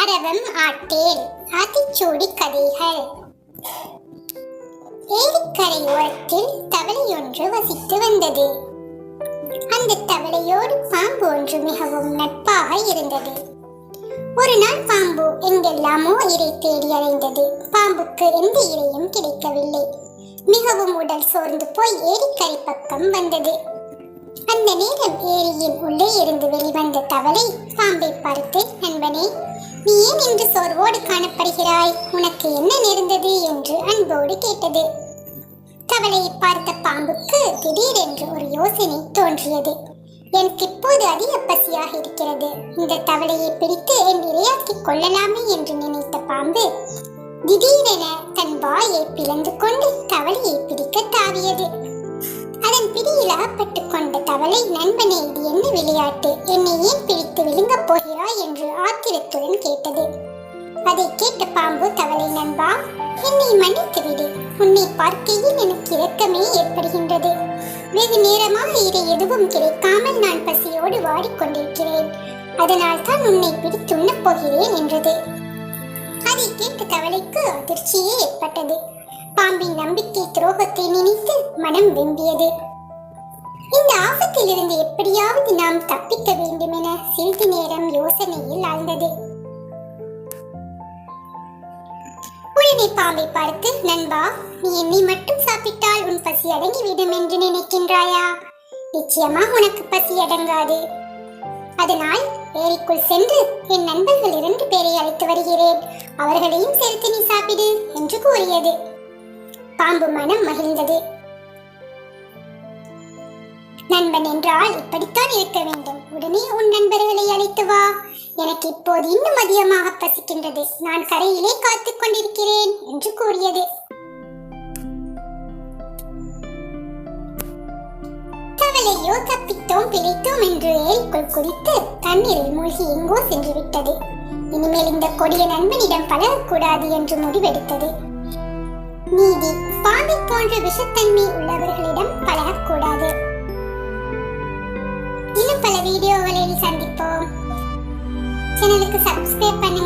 அரவம் ஆட்டேல் ஆத்திச்சூடி கதைகள். ஏரிக்கரை ஓரத்தில் தவளை ஒன்று வசித்து வந்தது. அந்த தவளையோடு பாம்பு ஒன்று மிகவும் நட்பாக இருந்தது. ஒரு நாள் பாம்பு எங்கெல்லாமோ இறை தேடி அலைந்தது. பாம்புக்கு எந்த இரையும் கிடைக்கவில்லை. மிகவும் உடல் சோர்ந்து போய் ஏரிக்கரை பக்கம் வந்தது. அந்த நேரம் ஏரியின் உள்ளே இருந்து வெளிவந்த தவளை பாம்பை பார்த்து நண்பனே நீ ஏன் இன்று சோர்வோடு காணப்படுகிறாய்? உனக்கு என்ன நேர்ந்தது? என்று அன்போடு கேட்டது. தவளையை பார்த்த பாம்புக்கு திடீரென்று ஒரு யோசனை தோன்றியது. எனக்கு இப்போது அதிக பசியாக இருக்கிறது. இந்த தவளையை பிடித்து என் இரையாக்கிக் கொள்ளலாமே என்று நினைத்த பாம்பு திடீரென தன் வாயை பிளந்து கொண்டு கவலை நண்பனே இது என்ன விளையாட்டு? என்னை ஏன் பிடித்து விழுங்கப் போகிறாய்? என்று ஆத்திரத்துடன் கேட்டது. அதை கேட்ட பாம்பு தவளை நண்பா என்னை மன்னித்து விடு. உன்னை பார்க்கையில் எனக்கு இரக்கமே ஏற்படுகின்றது. வெகு நேரமாக இதை எதுவும் கிடைக்காமல் நான் பசியோடு வாடிக்கொண்டிருக்கிறேன். அதனால் தான் உன்னை பிடித்து உண்ணப் போகிறேன் என்றது. அதை கேட்ட தவளைக்கு அதிர்ச்சியே ஏற்பட்டது. பாம்பின் நம்பிக்கை துரோகத்தை நினைத்து மனம் வெம்பியது. இந்த ஆபத்திலிருந்து எப்படியாவது நாம் தப்பிக்க வேண்டும் என சிறிது நேரம் யோசனையில் ஆழ்ந்தது. உடனே பாம்பை பார்த்து நண்பா நீ என்னை மட்டும் சாப்பிட்டால் உன் பசி அடங்கிவிடும் என்று நினைக்கின்றாயா? நிச்சயமா உனக்கு பசி அடங்காது. அதனால் ஏரிக்குள் சென்று என் நண்பர்கள் இரண்டு பேரை அழைத்து வருகிறேன். அவர்களையும் சேர்த்து நீ சாப்பிடு என்று கூறியது. பாம்பு மனம் மகிழ்ந்தது. நண்பன் என்றால் இப்படித்தான் இருக்க வேண்டும். உடனே உன் நண்பர்களை அழைத்து வா. எனக்கு இப்போது இன்னும் அதிகமாக பசிக்கின்றது. நான் கரையிலே காத்துக் கொண்டிருக்கிறேன் என்று கூறியது. தவளையோ தப்பித்தோம் பிழைத்தோம் என்று ஏரிக்குள் குதித்து தண்ணீரில் மூழ்கி எங்கோ சென்று விட்டது. இனிமேல் இந்த கொடிய நண்பனிடம் பழகக்கூடாது என்று முடிவெடுத்தது. நீதி பாம்பை போன்ற விஷத்தன்மை உள்ளவர்களிடம் பழக சேனலுக்கு சப்ஸ்கிரைப் பண்ணுங்க